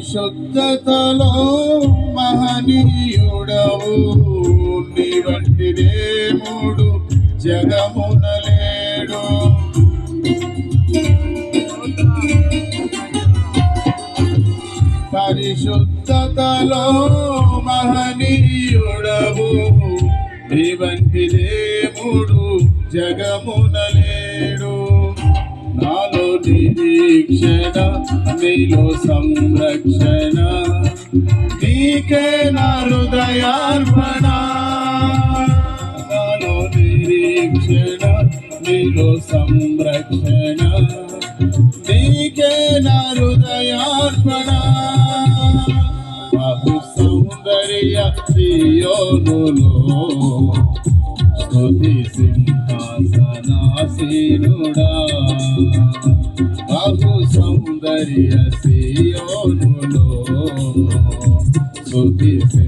పరిశుద్ధతలో మహనీయుడవు నీ వంటి దేవుడు జగము పరిశుద్ధతలో మహనీయుడవు. నీ దేవుడు జగమునలేడు నాలో నిరీక్షణ నీలో సంరక్షణ. నీకే నా హృదయార్పణ. నాలో నిరీక్షణ నీలో సంరక్షణ. నీకే నా హృదయార్పణ. సౌందర్య సియోనులో స్తుతి సింహాసనాసీనుడా బహు సౌందర్య సియోనులో స్తుతి సింహ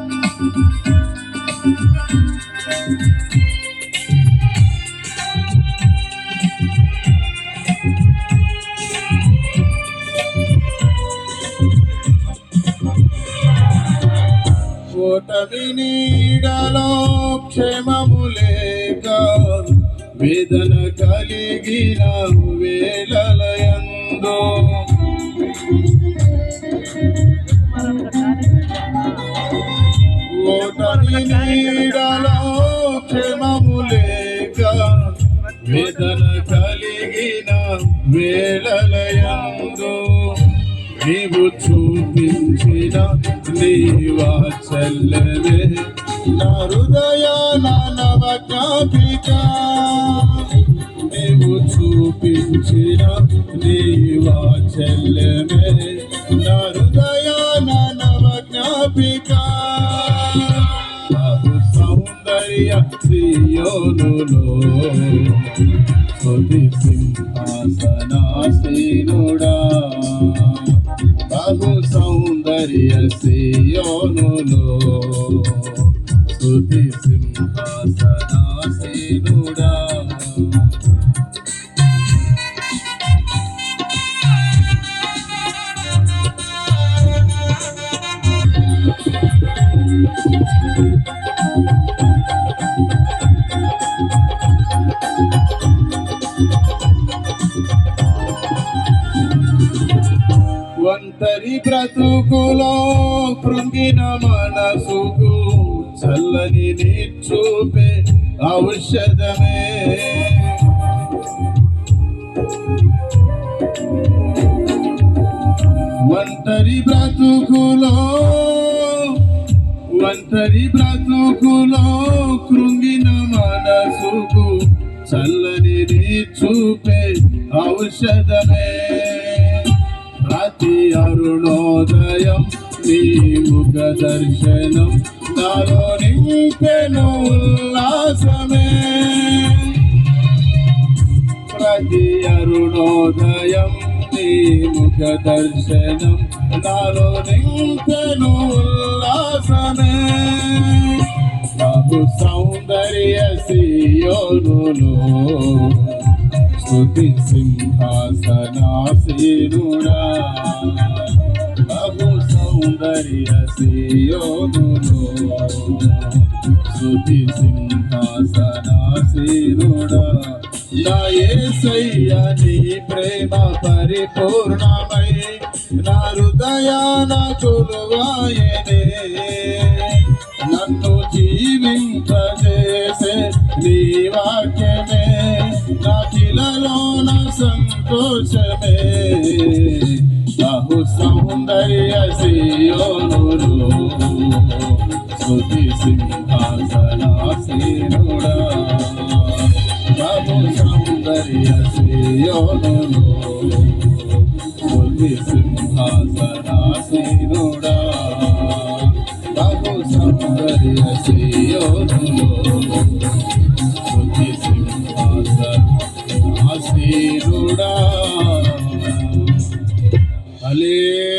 ఓటమి నీడలో క్షేమము లేక వేదన కలిగిన వేళలయందో ఓటమి నీడలో క్షేమము లేక వేదన కలిగిన వేళలయందో నీవు చూపించిన నీ వాత్సల్యమే. నా హృదయ నవ నీవు చూపించిన నీ వాత్సల్యమే. నా హృదయ నవజ్ఞాపిక సౌందర్య శ్రీయోనులో స్తుతి సింహాసనాసీనుడా. బహు సౌందర్య సియోనులో. స్తుతి సింహాసనాసీనుడా. ఒంటరి బ్రతుకులో కృంగిన మనసుకు చల్లని నీ చూపే ఔషధమే. ఒంటరి బ్రతుకులో ఒంటరి బ్రతుకులో కృంగిన మనసుకు చల్లని నీ చూపే ఔషధమే. నీ అరుణోదయం నీ ముఖ దర్శనం నాలో నింపెను ఉల్లాసమే. ప్రతి అరుణోదయం నీ ముఖ దర్శనం నాలో నింపెను ఉల్లాసమే. బహు సౌందర్య సియోనులో స్తుతి సింహాసనాసీనుడా. బహు సౌందర్య సియోనులో స్తుతి సింహాసనాసీనుడా. నా నీ ప్రేమ పరిపూర్ణమై. నా హృదయాన కొలువాయనే నన్ను జీవింపజేసే నీవా నీలలోన సంతోషమే. బహు సౌందర్య సియోనులు స్తుతి సింహాసనాశీనుడా బహు సౌందర్య శ్రీయోనులో స్తుతి సింహాసనాశీనుడా సింహాసనాసీనుడా హల్లెలూయా